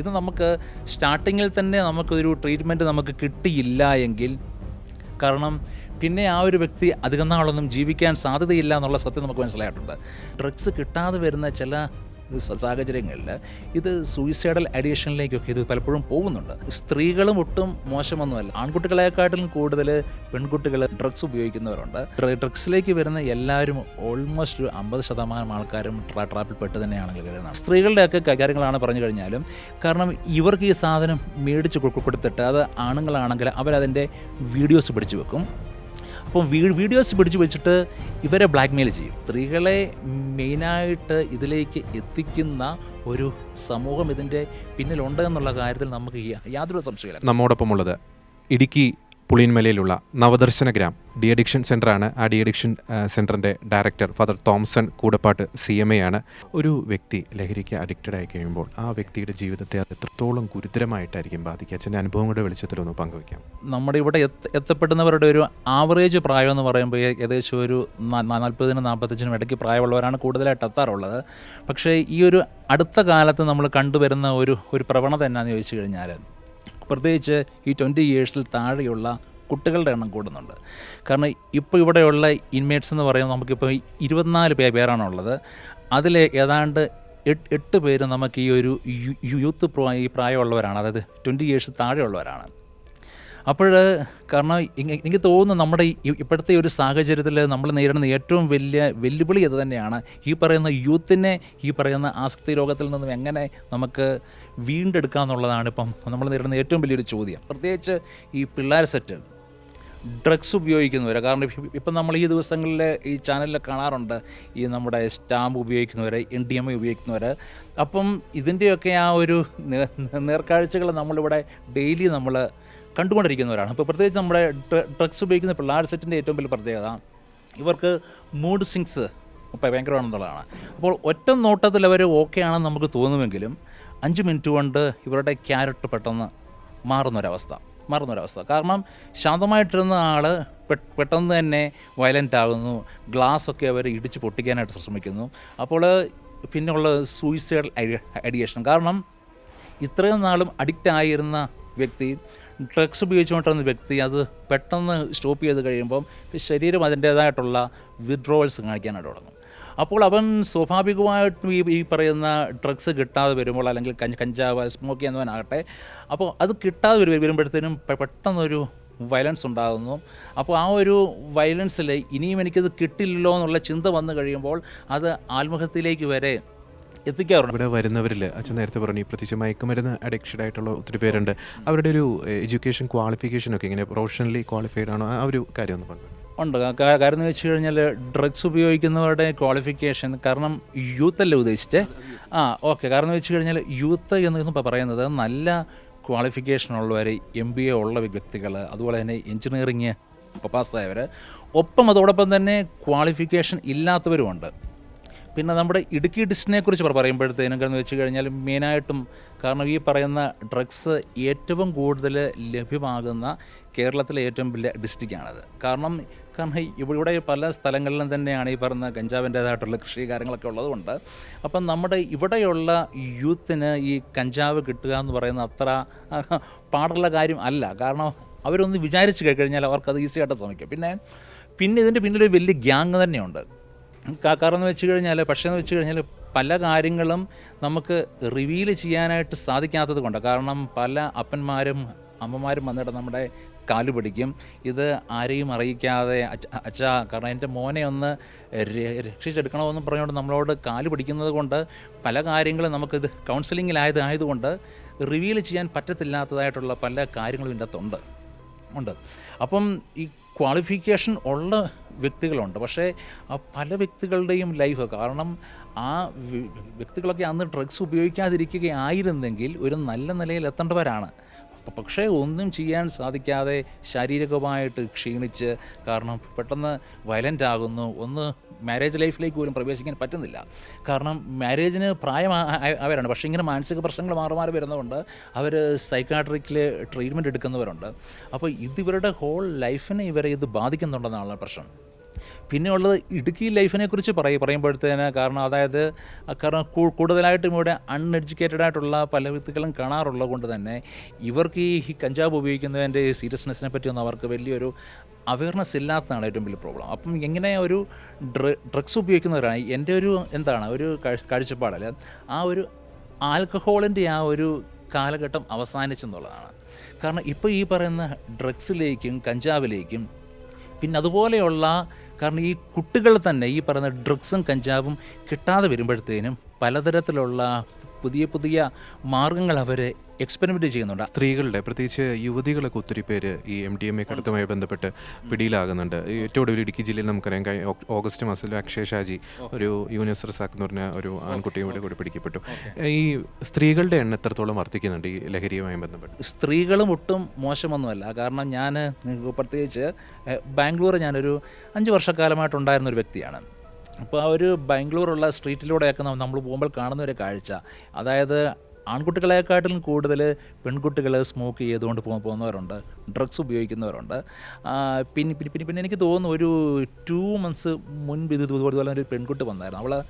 ഇത് നമുക്ക് സ്റ്റാർട്ടിങ്ങിൽ തന്നെ നമുക്കൊരു ട്രീറ്റ്മെന്റ് നമുക്ക് കിട്ടിയില്ല എങ്കിൽ കാരണം പിന്നെ ആ ഒരു വ്യക്തി അധികം നാളൊന്നും ജീവിക്കാൻ സാധ്യതയില്ല എന്നുള്ള സത്യം നമുക്ക് മനസ്സിലായിട്ടുണ്ട്. ഡ്രഗ്സ് കിട്ടാതെ വരുന്ന ചില സാഹചര്യങ്ങളിൽ ഇത് സൂയിസൈഡൽ അഡീഷനിലേക്കൊക്കെ ഇത് പലപ്പോഴും പോകുന്നുണ്ട്. സ്ത്രീകളും ഒട്ടും മോശമൊന്നുമല്ല. ആൺകുട്ടികളെക്കാട്ടിലും കൂടുതൽ പെൺകുട്ടികൾ ഡ്രഗ്സ് ഉപയോഗിക്കുന്നവരുണ്ട്. ഡ്ര- ഡ്രഗ്സിലേക്ക് വരുന്ന എല്ലാവരും ഓൾമോസ്റ്റ് ഒരു അമ്പത് ശതമാനം ആൾക്കാരും ട്രാ ട്രാപ്പിൽ പെട്ട് തന്നെയാണെങ്കിൽ വരുന്നത് സ്ത്രീകളുടെയൊക്കെ കാര്യങ്ങളാണ് പറഞ്ഞു കഴിഞ്ഞാലും കാരണം ഇവർക്ക് ഈ സാധനം മേടിച്ച് കൊടു- കൊടുത്തിട്ട് അത് ആണുങ്ങളാണെങ്കിൽ അവരതിന്റെ വീഡിയോസ് പിടിച്ചു വെക്കും. അപ്പോൾ വീ വീഡിയോസ് പിടിച്ചു വെച്ചിട്ട് ഇവരെ ബ്ലാക്ക്മെയിൽ ചെയ്യും. സ്ത്രീകളെ മെയിനായിട്ട് ഇതിലേക്ക് എത്തിക്കുന്ന ഒരു സമൂഹം ഇതിന്റെ പിന്നിലുണ്ട് എന്നുള്ള കാര്യത്തിൽ നമുക്ക് യാതൊരു സംശയമില്ല നമ്മോടൊപ്പമുള്ളത് ഇടുക്കി പുളിയൻമലയിലുള്ള നവദർശന ഗ്രാം. ഡി അഡിക്ഷൻ സെന്ററാണ് ആ ഡി അഡിക്ഷൻ സെന്ററിന്റെ director father Thomson Koodappattu C M A ആണ്. ഒരു വ്യക്തി ലഹരിക്ക് അഡിക്റ്റഡ് ആയി കഴിയുമ്പോൾ ആ വ്യക്തിയുടെ ജീവിതത്തെ അത് എത്രത്തോളം ഗുരുതരമായിട്ടായിരിക്കും ബാധിക്കുക? അച്ഛന്റെ അനുഭവങ്ങളുടെ വെളിച്ചത്തിലൊന്ന് പങ്കുവയ്ക്കാം. നമ്മുടെ ഇവിടെ എത്ത എത്തപ്പെടുന്നവരുടെ ഒരു ആവറേജ് പ്രായം എന്ന് പറയുമ്പോൾ ഏകദേശം ഒരു നാൽപ്പതിനും നാൽപ്പത്തഞ്ചിനും ഇടയ്ക്ക് പ്രായമുള്ളവരാണ് കൂടുതലായിട്ട് എത്താറുള്ളത്. പക്ഷേ ഈ ഒരു അടുത്ത കാലത്ത് നമ്മൾ കണ്ടുവരുന്ന ഒരു ഒരു പ്രവണത എന്നാന്ന് ചോദിച്ചു കഴിഞ്ഞാൽ പ്രത്യേകിച്ച് ഈ ട്വന്റി ഇയേഴ്സിൽ താഴെയുള്ള കുട്ടികളുടെ എണ്ണം കൂടുന്നുണ്ട്. കാരണം ഇപ്പോൾ ഇവിടെയുള്ള ഇൻമേറ്റ്സ് എന്ന് പറയുമ്പോൾ നമുക്കിപ്പോൾ ഇരുപത്തിനാല് പേ പേരാണുള്ളത്. അതിൽ ഏതാണ്ട് എട്ട് പേര് നമുക്ക് ഈ ഒരു യൂത്ത് പ്രായമുള്ളവരാണ്. അതായത് ട്വന്റി ഇയേഴ്സ് താഴെയുള്ളവരാണ്. അപ്പോൾ കാരണം എനിക്ക് തോന്നുന്നു നമ്മുടെ ഇപ്പോഴത്തെ ഒരു സാഹചര്യത്തിൽ നമ്മൾ നേരിടുന്ന ഏറ്റവും വലിയ വെല്ലുവിളി അത് തന്നെയാണ്. ഈ പറയുന്ന യൂത്തിനെ ഈ പറയുന്ന ആസക്തി രോഗത്തിൽ നിന്നും എങ്ങനെ നമുക്ക് വീണ്ടെടുക്കുക എന്നുള്ളതാണ് ഇപ്പം നമ്മൾ നേരിടുന്ന ഏറ്റവും വലിയൊരു ചോദ്യം. പ്രത്യേകിച്ച് ഈ പിള്ളേർ സെറ്റ് ഡ്രഗ്സ് ഉപയോഗിക്കുന്നവരെ കാരണം ഇപ്പ- നമ്മൾ ഈ ദിവസങ്ങളിൽ ഈ ചാനലിൽ കാണാറുണ്ട് ഈ നമ്മുടെ സ്റ്റാമ്പ് ഉപയോഗിക്കുന്നവർ എൻ ഡി എം ഐ ഉപയോഗിക്കുന്നവർ അപ്പം ഇതിന്റെയൊക്കെ ആ ഒരു നേർക്കാഴ്ചകൾ നമ്മളിവിടെ ഡെയിലി നമ്മൾ കണ്ടുകൊണ്ടിരിക്കുന്നവരാണ്. അപ്പോൾ പ്രത്യേകിച്ച് നമ്മുടെ ഡ്രഗ്സ് ഉപയോഗിക്കുന്ന പിള്ളേർ സെറ്റിന്റെ ഏറ്റവും വലിയ പ്രത്യേകത ഇവർക്ക് മൂഡ് സിങ്സ് ഇപ്പം ഭയങ്കരമാണെന്നുള്ളതാണ്. അപ്പോൾ ഒറ്റ നോട്ടത്തിൽ അവർ ഓക്കെ ആണെന്ന് നമുക്ക് തോന്നുമെങ്കിലും അഞ്ച് മിനിറ്റ് കൊണ്ട് ഇവരുടെ ക്യാരറ്റ് പെട്ടെന്ന് മാറുന്നൊരവസ്ഥ മാറുന്നൊരവസ്ഥ. കാരണം ശാന്തമായിട്ടിരുന്ന ആൾ പെട്ടെന്ന് തന്നെ വയലന്റ് ആകുന്നു. ഗ്ലാസ്സൊക്കെ അവർ ഇടിച്ച് പൊട്ടിക്കാനായിട്ട് ശ്രമിക്കുന്നു. അപ്പോൾ പിന്നെയുള്ള സൂയിസൈഡ് ഐഡിയേഷൻ കാരണം ഇത്രയും നാളും അഡിക്റ്റ് ആയിരുന്ന വ്യക്തി ഡ്രഗ്സ് ഉപയോഗിച്ചുകൊണ്ടിരുന്ന വ്യക്തി അത് പെട്ടെന്ന് സ്റ്റോപ്പ് ചെയ്ത് കഴിയുമ്പം ശരീരം അതിന്റേതായിട്ടുള്ള വിഡ്രോവൽസ് കാണിക്കാനായിട്ട് തുടങ്ങും. അപ്പോൾ അവൻ സ്വാഭാവികമായിട്ടും ഈ ഈ പറയുന്ന ഡ്രഗ്സ് കിട്ടാതെ വരുമ്പോൾ അല്ലെങ്കിൽ കഞ്ച് കഞ്ചാവ് സ്മോക്ക് ചെയ്യുന്നവനാകട്ടെ അപ്പോൾ അത് കിട്ടാതെ വരും വരുമ്പോഴത്തേനും പെട്ടെന്നൊരു വയലൻസ് ഉണ്ടാകുന്നു. അപ്പോൾ ആ ഒരു വയലൻസിൽ ഇനിയും എനിക്കത് കിട്ടില്ലല്ലോ എന്നുള്ള ചിന്ത വന്നു കഴിയുമ്പോൾ അത് ആത്മഹത്യയിലേക്ക് വരെ എത്തിക്കാറുണ്ട്. ഇവിടെ വരുന്നവരിൽ അച്ഛൻ നേരത്തെ പറഞ്ഞു ഈ പ്രത്യേകിച്ച് മയക്കുമരുന്ന് അഡിക്ഷൻ ആയിട്ടുള്ള ഒത്തിരി പേരുണ്ട്. അവരുടെ ഒരു എഡ്യൂക്കേഷൻ ക്വാളിഫിക്കേഷൻ ഒക്കെ ഇങ്ങനെ പ്രൊഫഷണലി ക്വാളിഫൈഡ് ആണോ? ആ ഒരു കാര്യം ഒന്ന് പറഞ്ഞു ഉണ്ട്. കാര്യം എന്ന് വെച്ച് കഴിഞ്ഞാൽ ഡ്രഗ്സ് ഉപയോഗിക്കുന്നവരുടെ ക്വാളിഫിക്കേഷൻ കാരണം യൂത്ത് അല്ലേ ഉദ്ദേശിച്ചേ? ആ ഓക്കെ കാരണം എന്ന് വെച്ച് കഴിഞ്ഞാൽ യൂത്ത് എന്ന് പറയുന്നത് നല്ല ക്വാളിഫിക്കേഷൻ ഉള്ളവർ എം ബി എ ഉള്ള വ്യക്തികൾ അതുപോലെ തന്നെ എഞ്ചിനീയറിങ് പാസ്സായവർ ഒപ്പം അതോടൊപ്പം തന്നെ ക്വാളിഫിക്കേഷൻ ഇല്ലാത്തവരുമുണ്ട്. പിന്നെ നമ്മുടെ ഇടുക്കി ഡിസ്റ്റിനെ കുറിച്ച് പറയുമ്പോഴത്തേനൊക്കെ എന്ന് വെച്ച് കഴിഞ്ഞാൽ മെയിനായിട്ടും കാരണം ഈ പറയുന്ന ഡ്രഗ്സ് ഏറ്റവും കൂടുതൽ ലഭ്യമാകുന്ന കേരളത്തിലെ ഏറ്റവും വലിയ ഡിസ്ട്രിക്റ്റാണത്. കാരണം കാരണം ഇവിടെ പല സ്ഥലങ്ങളിലും തന്നെയാണ് ഈ പറയുന്ന കഞ്ചാവിന്റേതായിട്ടുള്ള കൃഷി കാര്യങ്ങളൊക്കെ ഉള്ളതുകൊണ്ട്. അപ്പം നമ്മുടെ ഇവിടെയുള്ള യൂത്തിന് ഈ കഞ്ചാവ് കിട്ടുക എന്ന് പറയുന്ന അത്ര പാടുള്ള കാര്യം അല്ല. കാരണം അവരൊന്ന് വിചാരിച്ച് കഴിഞ്ഞാൽ അവർക്കത് ഈസി ആയിട്ട് ശ്രമിക്കും. പിന്നെ പിന്നെ ഇതിന്റെ പിന്നിലൊരു വലിയ ഗ്യാങ് തന്നെയുണ്ട്. കാ- കാരണം എന്ന് വെച്ച് കഴിഞ്ഞാൽ പക്ഷേ എന്ന് വെച്ച് കഴിഞ്ഞാൽ പല കാര്യങ്ങളും നമുക്ക് റിവീൽ ചെയ്യാനായിട്ട് സാധിക്കാത്തത് കൊണ്ട്. കാരണം പല അപ്പന്മാരും അമ്മമാരും വന്നിട്ട് നമ്മുടെ കാൽ പിടിക്കും. ഇത് ആരെയും അറിയിക്കാതെ അച്ഛ കാരണം എന്റെ മോനെ ഒന്ന് രക്ഷിച്ചെടുക്കണമെന്ന് പറഞ്ഞുകൊണ്ട് നമ്മളോട് കാൽ പിടിക്കുന്നത് കൊണ്ട് പല കാര്യങ്ങളും നമുക്കിത് കൗൺസിലിങ്ങിലായത് ആയതുകൊണ്ട് റിവീൽ ചെയ്യാൻ പറ്റത്തില്ലാത്തതായിട്ടുള്ള പല കാര്യങ്ങളും ഇതിന്റെ അകത്തുണ്ട് ഉണ്ട്. അപ്പം ഈ ക്വാളിഫിക്കേഷൻ ഉള്ള വ്യക്തികളുണ്ട്. പക്ഷേ ആ പല വ്യക്തികളുടെയും ലൈഫ് കാരണം ആ വ്യക്തികളൊക്കെ അന്ന് ഡ്രഗ്സ് ഉപയോഗിക്കാതിരിക്കുകയായിരുന്നെങ്കിൽ ഒരു നല്ല നിലയിൽ എത്തേണ്ടവരാണ്. പക്ഷേ ഒന്നും ചെയ്യാൻ സാധിക്കാതെ ശാരീരികമായിട്ട് ക്ഷീണിച്ച് കാരണം പെട്ടെന്ന് വയലന്റ് ആകുന്നു. ഒന്ന് മാരേജ് ലൈഫിലേക്ക് പോലും പ്രവേശിക്കാൻ പറ്റുന്നില്ല. കാരണം മാരേജിന് പ്രായം അവരാണ്. പക്ഷേ ഇങ്ങനെ മാനസിക പ്രശ്നങ്ങൾ മാറി മാറി വരുന്നതുകൊണ്ട് അവർ സൈക്കാട്രിക്കിൽ ട്രീറ്റ്മെന്റ് എടുക്കുന്നവരുണ്ട്. അപ്പോൾ ഇതിവരുടെ ഹോൾ ലൈഫിനെ ഇവരെ ഇത് ബാധിക്കുന്നുണ്ടെന്നാണ് പ്രശ്നം. പിന്നെ ഉള്ളത് ഇടുക്കി ലൈഫിനെ കുറിച്ച് പറയും പറയുമ്പോഴത്തേന് കാരണം അതായത് കാരണം കൂടുതലായിട്ടും ഇവിടെ അൺഎഡ്യൂക്കേറ്റഡ് ആയിട്ടുള്ള പല വ്യക്തികളും കാണാറുള്ളത് കൊണ്ട് തന്നെ ഇവർക്ക് ഈ കഞ്ചാവ് ഉപയോഗിക്കുന്നതിന്റെ സീരിയസ്നെസ്സിനെ പറ്റിയൊന്നും അവർക്ക് വലിയൊരു അവയർനെസ് ഇല്ലാത്തതാണ് ഏറ്റവും വലിയ പ്രോബ്ലം അപ്പം എങ്ങനെ ഒരു ഡ്രഗ്സ് ഉപയോഗിക്കുന്നവരാണ് എന്റെ ഒരു എന്താണ് ഒരു കാഴ്ചപ്പാടല്ല ആ ഒരു ആൽക്കഹോളിന്റെ ആ ഒരു കാലഘട്ടം അവസാനിച്ചെന്നുള്ളതാണ്. കാരണം ഇപ്പോൾ ഈ പറയുന്ന ഡ്രഗ്സിലേക്കും കഞ്ചാവിലേക്കും പിന്നെ അതുപോലെയുള്ള കാരണം ഈ കുട്ടികൾ തന്നെ ഈ പറയുന്ന ഡ്രഗ്സും കഞ്ചാവും കിട്ടാതെ വരുമ്പോഴത്തേനും പലതരത്തിലുള്ള പുതിയ പുതിയ മാർഗങ്ങൾ അവർ എക്സ്പെരിമെന്റ് ചെയ്യുന്നുണ്ട്. സ്ത്രീകളുടെ പ്രത്യേകിച്ച് യുവതികളൊക്കെ ഒത്തിരി പേര് ഈ എം ഡി എം എ കടത്തുമായി ബന്ധപ്പെട്ട് പിടിയിലാകുന്നുണ്ട്. ഈ ഏറ്റവും ഒടുവിൽ ഇടുക്കി ജില്ലയിൽ നമുക്കറിയാം കഴിഞ്ഞ ഓഗസ്റ്റ് മാസത്തിൽ അക്ഷയ് ഷാജി ഒരു യൂനിസ് റസാഖ് എന്ന് പറഞ്ഞ ഒരു ആൺകുട്ടിയും കൂടെ കൂടി പിടിക്കപ്പെട്ടു. ഈ സ്ത്രീകളുടെ എണ്ണം എത്രത്തോളം വർദ്ധിക്കുന്നുണ്ട് ഈ ലഹരിയുമായി ബന്ധപ്പെട്ട്? സ്ത്രീകളും ഒട്ടും മോശമൊന്നുമല്ല. കാരണം ഞാൻ പ്രത്യേകിച്ച് ബാംഗ്ലൂർ ഞാനൊരു അഞ്ച് വർഷക്കാലമായിട്ടുണ്ടായിരുന്ന ഒരു വ്യക്തിയാണ്. അപ്പോൾ ആ ഒരു ബാംഗ്ലൂറുള്ള സ്ട്രീറ്റിലൂടെയൊക്കെ നമ്മൾ പോകുമ്പോൾ കാണുന്ന ഒരു കാഴ്ച. അതായത് ആൺകുട്ടികളെക്കാട്ടിലും കൂടുതൽ പെൺകുട്ടികൾ സ്മോക്ക് ചെയ്തുകൊണ്ട് പോകുന്നവരുണ്ട് ഡ്രഗ്സ് ഉപയോഗിക്കുന്നവരുണ്ട്. പിന്നെ പിന്നെ പിന്നെ പിന്നെ എനിക്ക് തോന്നുന്നു ഒരു ടു മന്ത്സ് മുൻപ് ഇത് ഇതുപോലെ ഒരു പെൺകുട്ടി വന്നായിരുന്നു. അവൾ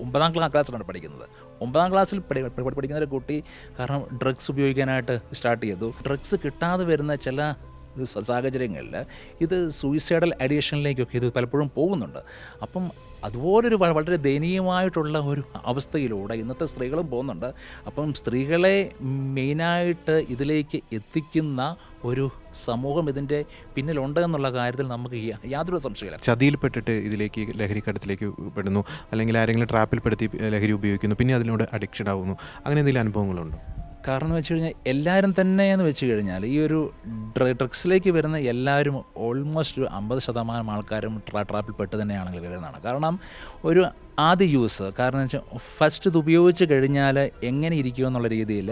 ഒമ്പതാം ക്ലാസ് ക്ലാസ്സിലാണ് പഠിക്കുന്നത്. ഒമ്പതാം ക്ലാസ്സിൽ പഠി പഠി- പഠിക്കുന്ന ഒരു കുട്ടി കാരണം ഡ്രഗ്സ് ഉപയോഗിക്കാനായിട്ട് സ്റ്റാർട്ട് ചെയ്തു. ഡ്രഗ്സ് കിട്ടാതെ വരുന്ന ചില സാഹചര്യങ്ങളിൽ ഇത് സൂയിസൈഡൽ അഡിക്ഷനിലേക്കൊക്കെ ഇത് പലപ്പോഴും പോകുന്നുണ്ട്. അപ്പം അതുപോലൊരു വളരെ ദയനീയമായിട്ടുള്ള ഒരു അവസ്ഥയിലൂടെ ഇന്നത്തെ സ്ത്രീകളും പോകുന്നുണ്ട്. അപ്പം സ്ത്രീകളെ മെയിനായിട്ട് ഇതിലേക്ക് എത്തിക്കുന്ന ഒരു സമൂഹം ഇതിന്റെ പിന്നിലുണ്ട് എന്നുള്ള കാര്യത്തിൽ നമുക്ക് യാതൊരു സംശയമില്ല ചതിയിൽപ്പെട്ടിട്ട് ഇതിലേക്ക് ലഹരിക്കടത്തിലേക്ക് പെടുന്നു. അല്ലെങ്കിൽ ആരെങ്കിലും ട്രാപ്പിൽപ്പെടുത്തി ലഹരി ഉപയോഗിക്കുന്നു. പിന്നെ അതിലൂടെ അഡിക്ഷൻ ആവുന്നു. അങ്ങനെ എന്തെങ്കിലും അനുഭവങ്ങളുണ്ടോ? കാരണം വെച്ച് കഴിഞ്ഞാൽ എല്ലാവരും തന്നെ എന്ന് വെച്ച് കഴിഞ്ഞാൽ ഈ ഒരു ഡ്ര ഡ്രഗ്സിലേക്ക് വരുന്ന എല്ലാവരും ഓൾമോസ്റ്റ് ഒരു അമ്പത് ശതമാനം ആൾക്കാരും ട്രാ ട്രാപ്പിൽ പെട്ട് തന്നെയാണെങ്കിൽ വരുന്നതാണ്. കാരണം ഒരു ആദ്യ യൂസ് കാരണം വെച്ചാൽ ഫസ്റ്റ് ഇത് ഉപയോഗിച്ച് കഴിഞ്ഞാൽ എങ്ങനെ ഇരിക്കും എന്നുള്ള രീതിയിൽ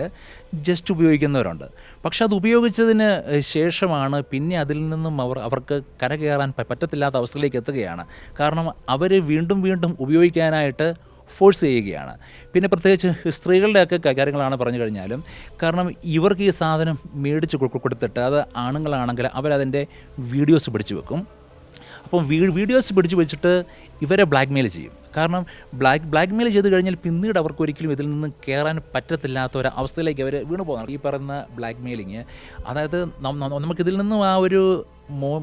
ജസ്റ്റ് ഉപയോഗിക്കുന്നവരുണ്ട്. പക്ഷെ അത് ഉപയോഗിച്ചതിന് ശേഷമാണ് പിന്നെ അതിൽ നിന്നും അവർ അവർക്ക് കരകയറാൻ പറ്റത്തില്ലാത്ത അവസ്ഥയിലേക്ക് എത്തുകയാണ്. കാരണം അവർ വീണ്ടും വീണ്ടും ഉപയോഗിക്കാനായിട്ട് ഫോഴ്സ് ചെയ്യുകയാണ്. പിന്നെ പ്രത്യേകിച്ച് സ്ത്രീകളുടെയൊക്കെ കാര്യങ്ങളാണ് പറഞ്ഞു കഴിഞ്ഞാലും കാരണം ഇവർക്ക് ഈ സാധനം മേടിച്ച് കൊടുത്തിട്ട് അത് ആണുങ്ങളാണെങ്കിൽ അവരതിന്റെ വീഡിയോസ് പിടിച്ചു വെക്കും. അപ്പം വീഡിയോസ് പിടിച്ചു വെച്ചിട്ട് ഇവരെ ബ്ലാക്ക് മെയിൽ ചെയ്യും. കാരണം ബ്ലാക്ക് ബ്ലാക്ക് മെയിൽ ചെയ്ത് കഴിഞ്ഞാൽ പിന്നീട് അവർക്ക് ഒരിക്കലും ഇതിൽ നിന്ന് കയറാൻ പറ്റത്തില്ലാത്ത ഒരു അവസ്ഥയിലേക്ക് അവർ വീണു പോകുന്നത് ഈ പറയുന്ന ബ്ലാക്ക് മെയിലിങ് അതായത് നമുക്കിതിൽ നിന്നും ആ ഒരു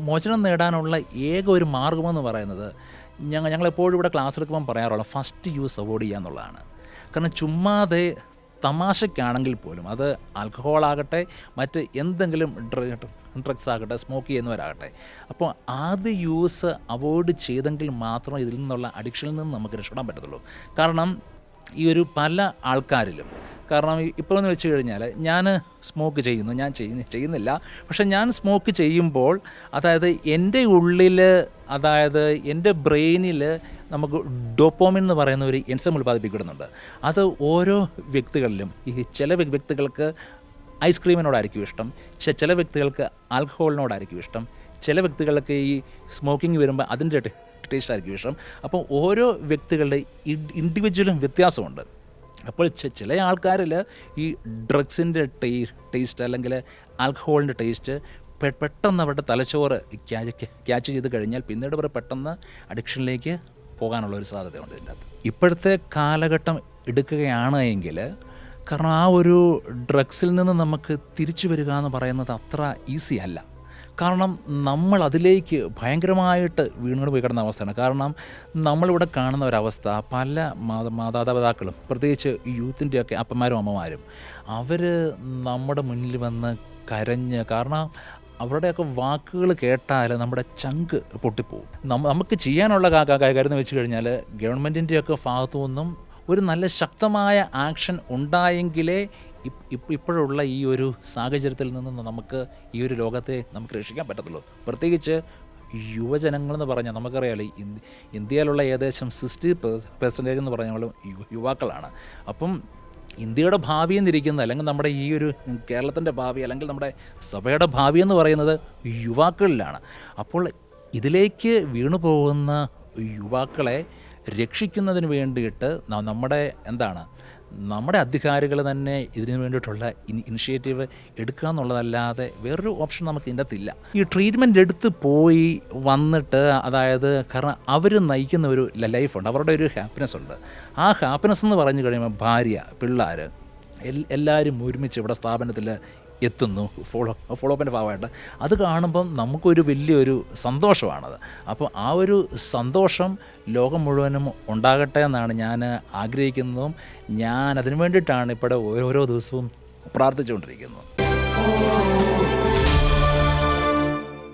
മോചനം നേടാനുള്ള ഏക ഒരു മാർഗമെന്ന് പറയുന്നത് ഞങ്ങൾ ഞങ്ങളെപ്പോഴും ഇവിടെ ക്ലാസ് എടുക്കുമ്പോൾ പറയാറുള്ള ഫസ്റ്റ് യൂസ് അവോയ്ഡ് ചെയ്യുക എന്നുള്ളതാണ്. കാരണം ചുമ്മാതെ തമാശയ്ക്കാണെങ്കിൽ പോലും അത് ആൽക്കഹോളാകട്ടെ മറ്റ് എന്തെങ്കിലും ഡ്രഗ്സ് ആകട്ടെ സ്മോക്ക് ചെയ്യുന്നവരാകട്ടെ അപ്പോൾ ആദ്യ യൂസ് അവോയ്ഡ് ചെയ്തെങ്കിൽ മാത്രമേ ഇതിൽ നിന്നുള്ള അഡിക്ഷനിൽ നിന്ന് നമുക്ക് രക്ഷപ്പെടാൻ പറ്റത്തുള്ളൂ. കാരണം ഈ ഒരു പല ആൾക്കാരിലും. കാരണം ഇപ്പോൾ എന്ന് വെച്ച് കഴിഞ്ഞാൽ ഞാൻ സ്മോക്ക് ചെയ്യുന്നു ഞാൻ ചെയ്യുന്ന ചെയ്യുന്നില്ല. പക്ഷേ ഞാൻ സ്മോക്ക് ചെയ്യുമ്പോൾ അതായത് എന്റെ ഉള്ളിൽ അതായത് എന്റെ ബ്രെയിനിൽ നമുക്ക് ഡോപ്പോമിൻ എന്ന് പറയുന്ന ഒരു എൻസം ഉൽപ്പാദിപ്പിക്കപ്പെടുന്നുണ്ട്. അത് ഓരോ വ്യക്തികളിലും ഈ ചില വ്യ- വ്യക്തികൾക്ക് ഐസ്ക്രീമിനോടായിരിക്കും ഇഷ്ടം ചില വ്യക്തികൾക്ക് ആൽക്കഹോളിനോടായിരിക്കും ഇഷ്ടം ചില വ്യക്തികൾക്ക് ഈ സ്മോക്കിംഗ് വരുമ്പോൾ അതിന്റെ ടേസ്റ്റ് ആയിരിക്കും ഇഷ്ടം അപ്പോൾ ഓരോ വ്യക്തികളുടെ ഇൻഡിവിജ്വലും വ്യത്യാസമുണ്ട്. അപ്പോൾ ചില ആൾക്കാരിൽ ഈ ഡ്രഗ്സിന്റെ ടേ ടേസ്റ്റ് അല്ലെങ്കിൽ ആൽക്കഹോളിന്റെ ടേസ്റ്റ് പെട്ടെന്ന് അവരുടെ തലച്ചോറ് ക്യാച്ച് ചെയ്ത് കഴിഞ്ഞാൽ പിന്നീട് അവർ പെട്ടെന്ന് അഡിക്ഷനിലേക്ക് പോകാനുള്ള ഒരു സാധ്യതയുണ്ട് ഇതിന്റെ അകത്ത്. ഇപ്പോഴത്തെ കാലഘട്ടം എടുക്കുകയാണ് എങ്കിൽ കാരണം ആ ഒരു ഡ്രഗ്സിൽ നിന്ന് നമുക്ക് തിരിച്ചു വരിക എന്ന് പറയുന്നത് അത്ര ഈസി അല്ല. കാരണം നമ്മൾ അതിലേക്ക് ഭയങ്കരമായിട്ട് വീണുകൊണ്ട് പോയി കിടന്ന അവസ്ഥയാണ്. കാരണം നമ്മളിവിടെ കാണുന്ന ഒരവസ്ഥ പല മാത മാതാപിതാക്കളും പ്രത്യേകിച്ച് യൂത്തിന്റെയൊക്കെ അപ്പന്മാരും അമ്മമാരും അവർ നമ്മുടെ മുന്നിൽ വന്ന് കരഞ്ഞ് കാരണം അവരുടെയൊക്കെ വാക്കുകൾ കേട്ടാൽ നമ്മുടെ ചങ്ക് പൊട്ടിപ്പോവും. നമുക്ക് ചെയ്യാനുള്ള കാര്യം എന്ന് വെച്ച് കഴിഞ്ഞാൽ ഗവൺമെന്റിന്റെയൊക്കെ ഭാഗത്തു നിന്നും ഒരു നല്ല ശക്തമായ ആക്ഷൻ ഉണ്ടായെങ്കിലേ ഇപ്പോഴുള്ള ഈ ഒരു സാഹചര്യത്തിൽ നിന്ന് നമുക്ക് ഈ ഒരു ലോകത്തെ നമുക്ക് രക്ഷിക്കാൻ പറ്റത്തുള്ളൂ. പ്രത്യേകിച്ച് യുവജനങ്ങളെന്ന് പറഞ്ഞാൽ നമുക്കറിയാലോ ഇന്ത്യ ഇന്ത്യയിലുള്ള ഏകദേശം സിക്സ്റ്റി പെർസെന്റേജ് എന്ന് പറഞ്ഞാൽ യുവാക്കളാണ്. അപ്പം ഇന്ത്യയുടെ ഭാവി എന്നിരിക്കുന്ന അല്ലെങ്കിൽ നമ്മുടെ ഈ ഒരു കേരളത്തിന്റെ ഭാവി അല്ലെങ്കിൽ നമ്മുടെ സഭയുടെ ഭാവി എന്ന് പറയുന്നത് യുവാക്കളിലാണ്. അപ്പോൾ ഇതിലേക്ക് വീണു പോകുന്ന യുവാക്കളെ രക്ഷിക്കുന്നതിന് വേണ്ടിയിട്ട് നമ്മുടെ എന്താണ് നമ്മുടെ അധികാരികൾ തന്നെ ഇതിനു വേണ്ടിയിട്ടുള്ള ഇനി ഇനിഷ്യേറ്റീവ് എടുക്കുക എന്നുള്ളതല്ലാതെ വേറൊരു ഓപ്ഷൻ നമുക്ക് ഇതിന്റെ അകത്തില്ല ഈ ട്രീറ്റ്മെന്റ് എടുത്ത് പോയി വന്നിട്ട് അതായത് കാരണം അവർ നയിക്കുന്ന ഒരു ലൈഫുണ്ട് അവരുടെ ഒരു ഹാപ്പിനെസ് ഉണ്ട്. ആ ഹാപ്പിനെസ് എന്ന് പറഞ്ഞു കഴിയുമ്പോൾ ഭാര്യ പിള്ളേർ എല്ലാവരും ഒരുമിച്ച് ഇവിടെ സ്ഥാപനത്തിൽ എത്തുന്നു. ഫോളോ ഫോളോ അപ്പിന്റെ ഭാഗമായിട്ട്. അത് കാണുമ്പം നമുക്കൊരു വലിയൊരു സന്തോഷമാണത്. അപ്പോൾ ആ ഒരു സന്തോഷം ലോകം മുഴുവനും ഉണ്ടാകട്ടെ എന്നാണ് ഞാൻ ആഗ്രഹിക്കുന്നതും. ഞാൻ അതിനു വേണ്ടിയിട്ടാണ് ഇപ്പോൾ ഓരോരോ ദിവസവും പ്രാർത്ഥിച്ചുകൊണ്ടിരിക്കുന്നത്.